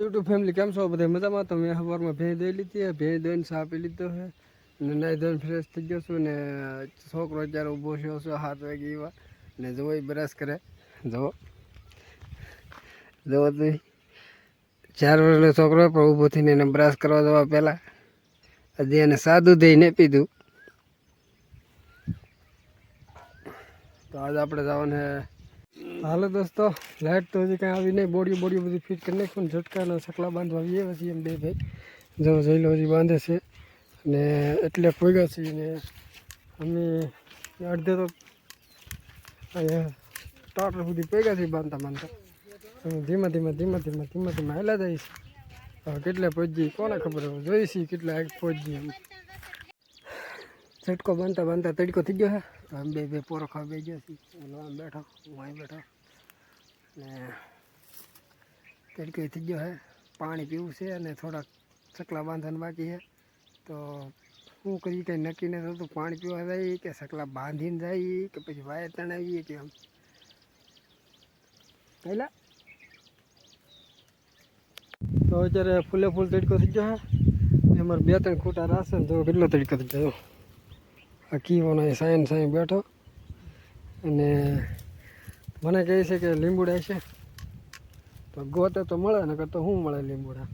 YouTube family કેમ છો? બધા મજામાં? તો મેં સવારમાં ભેં દઈ લીધી ભેં દઈને સાપી લીધો છે. અને નાઈ ધોઈને ફ્રેશ થઈ ગયો છું. ને છોકરો અત્યારે ઊભો થયો છે હાથ વાગી એવા. ને જવો એ બ્રશ કરે. જવો જવો તો ચાર વર્ષનો છોકરો પણ ઊભો થઈને એને બ્રશ કરવા જવા પહેલાં હજી એને સાદું દઈને પીધું. તો આજે આપણે જવાનું છે હાલો દોસ્તો લાઇટ તો હજી કાંઈ આવી નહીં. બોડી બોડી બધી ફિટ કરી નાખ્યું ઝટકાના સકલા બાંધવા આવીએ પછી એમ બે ભાઈ. જો જોઈ લો હજી બાંધે છે ને એટલે પોગ્યા છીએ ને અમે અડધે તો અહીંયા ટાટર સુધી પોગ્યા છીએ બાંધતા બાંધતા. અમે ધીમા ધીમા ધીમા ધીમા ધીમા ધીમા હેલા છીએ. હવે કેટલે પહોંચીએ કોને ખબર હવે? છીએ કેટલા આગ પહોંચીએ એમ. ઝટકો બાંધતા બાંધતા તડકો થઈ ગયો છે તો આમ બે બે પોરો બે ગયો ઓલો આમ બેઠો, હું અહીં બેઠો. ને તડકો થઈ ગયો છે પાણી પીવું છે અને થોડાક સકલા બાંધવાનું બાકી છે. તો શું કરીએ કંઈ નક્કી નથી થતું, પાણી પીવા જાય કે સકલા બાંધીને જાય કે પછી વાયર તણાવીએ કે આમ. પહેલાં? તો અત્યારે ફૂલે ફૂલ તડકો થઈ ગયો છે અમારે બે ત્રણ ખૂટા રાશે ને જો કેટલો તડકો થઈ ગયો. આ એ સાયન સાયન બેઠો. અને મને કહે છે કે લીંબુડા છે. તો ગોતે તો મળે ને તો શું મળે લીંબુડા?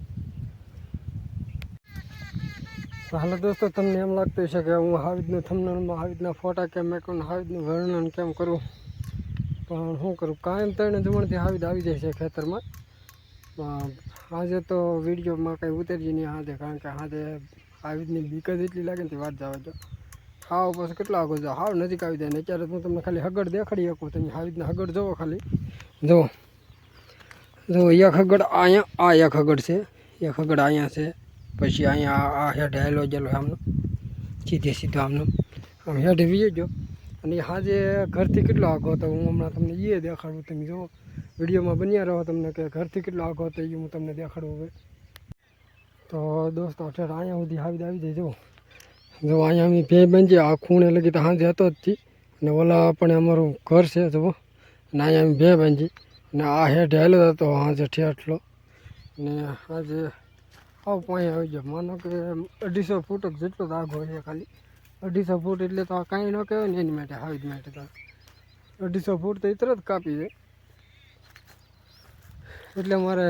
તો હાલો દોસ્તો, તમને એમ લાગતું છે કે હું આવી રીતનું થમનરમાં આવી રીતના ફોટા કેમ મેકું આવી રીતનું વર્ણન કેમ કરું? પણ શું કરું? કાયમ ત્રણે જમણથી જ આવી જાય છે ખેતરમાં. આજે તો વિડીયોમાં કંઈ ઉતરીએ નહીં હાથે, કારણ કે હાથે આવી રીતની બીક જ એટલી લાગે ને વાત જવા દો હાવ પછી કેટલા આગળ જાઓ? હાવ નજીક આવી જાય ને અત્યારે હું તમને ખાલી હગડ દેખાડી શકું તમે આવી રીતના હગડ જુઓ ખાલી. જુઓ. જુઓ, એક હગડ અહીંયા, આ એક હગડ છે. એક હગડ અહીંયા છે. પછી અહીંયા આ હેઠ હેલો જેલો આમનો. સીધે સીધો આમનો. આમ હેડ વીજો અને હાજે ઘરથી કેટલો આગો હતો? હું હમણાં તમને એ દેખાડું, તમે જુઓ. વિડીયોમાં બન્યા રહો તમને કે ઘરથી કેટલો આગો હતો એ હું તમને દેખાડું હવે. તો દોસ્તો અઠેર અહીંયા સુધી આવી આવી જાય, જુઓ. જો અહીંયા અમે બે બંજી આ ખૂણે લગી તો સાંજે હતો જ થી અને ઓલા પણ અમારું ઘર છે, જુઓ. અને અહીંયા અમે ભે બાંધી. અને આ હેઠ હેલો હતો સાંજે ઠેઠલો ને આજે આવ પાણી આવી ગયો. માનો કે અઢીસો ફૂટ જ જેટલો જ આગો છે ખાલી. અઢીસો ફૂટ એટલે તો કાંઈ ન કહેવાય ને એની માટે હાવી જ માટે તો. અઢીસો ફૂટ તો એ તરત કાપી દે એટલે મારે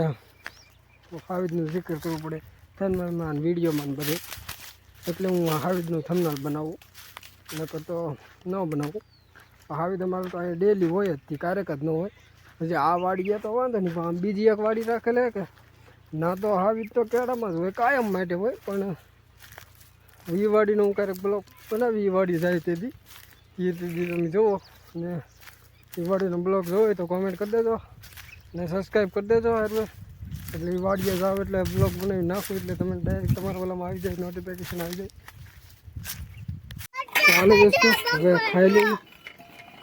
હાવીજનું જિક્ર કરવું પડે. થનમાં વિડીયોમાં બધે. એટલે હું હાવીદનું થમનાલ બનાવું. નકર તો ન બનાવું. હાવીદ અમારે તો અહીંયા ડેલી હોય જ ક્યારેક જ ન હોય. પછી આ વાડીએ તો વાંધો નહીં, પણ આમ બીજી એક વાડી રાખેલે કે? ના તો હાવીદ તો કેળામાં જ હોય, કાયમ માટે હોય, પણ એ વાડીનો હું ક્યારેક બ્લોક બનાવી એ વાડી જાય તેથી. એ તેથી તમે જુઓ ને એ વાડીનો બ્લોક જોવો તો કોમેન્ટ કરી દેજો ને સબસ્ક્રાઈબ કરી દેજો એટલે એટલે એ વાડીએ જાઓ એટલે બ્લોગ બનાવી નાખું એટલે તમે ડાયરેક્ટ તમારા ઓલામાં આવી જાય નોટિફિકેશન આવી જાય. તો હાલો દોસ્તો હવે ખાઈ લઈ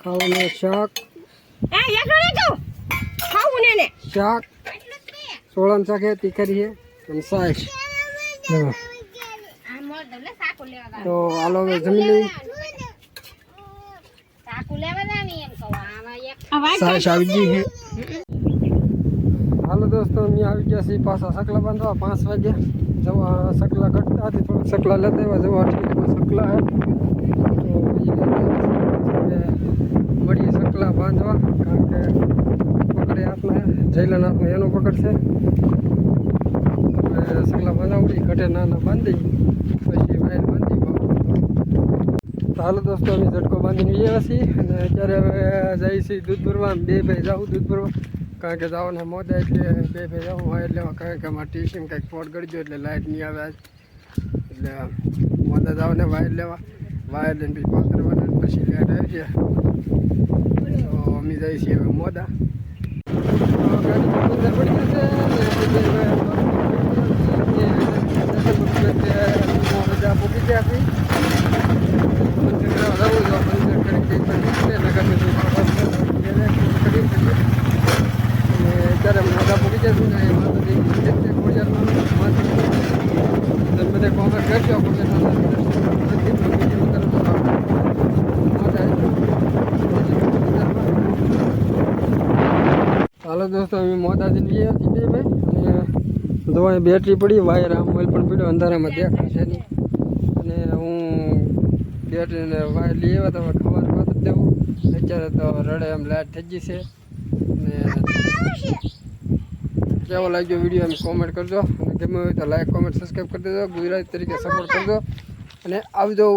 ખાવાનું શાક. એ એકલો નહીં જાઉં. ખાવું ને ને. શાક. સોળાનું શાક હે તીખરી હે અને સાસ હા. તો હાલો હવે જમી લઈ સાસ આવી ગઈ છે. હાલો દોસ્તો અમે આવી ગયા છીએ પાછા સકલા બાંધવા, પાંચ વાગે. જવા સકલા ઘટતા હતી, થોડાક સકલા લેતા આવ્યા જવા સકલા હે. તો મળીએ સકલા બાંધવા, કારણ કે પકડે હાથમાં જયલાના હાથમાં એનો પકડ છે. હવે સકલા બાંધાવડી ઘટે નાના બાંધી. પછી વાયર બાંધી હાલો દોસ્તો, અમે ઝટકો બાંધીને આવ્યા છીએ. અને અત્યારે હવે જઈએ દૂધ ભરવા બે ભાઈ જાઉં દૂધ ભરવા કારણ કે જવાને મોદા એટલે બે ભાઈ જાઉં હોય એટલે કારણ કે અમારે ટીસીમ કંઈક ફોટ ગળજો એટલે લાઇટ નહીં આવે આજ. એટલે મોદા જવાને વાયર લેવા. વાયર લઈને પછી પાથરવાના પછી લાઇટ આવી છે તો અમે જઈએ છીએ હવે મોદા તો ગાડી અંદર પડી જશે અને રજા પૂકી છે. આપણી તો બધા કોમેન્ટ કરજો હાલો દોસ્તો, અમે મોદાજી લઈએ છીએ બે ભાઈ. અને જો અહીં બેટરી પડી વાયર આ મોબાઈલ પણ પડ્યો, અંધારામાં દેખાય છે નહીં. અને હું બેટરીને વાયર લઈ આવ્યા તો ખબર વાત જ દેવું. અત્યારે તો રડે એમ લાઇટ થઈ ગઈ છે. અને કેવો લાગ્યો વીડિયો એમ કોમેન્ટ કરજો. અને ગમે હોય તો લાઈક કોમેન્ટ સબસ્ક્રાઈબ કરી દેજો. ગુજરાતી તરીકે સપોર્ટ કરજો. અને આવજો.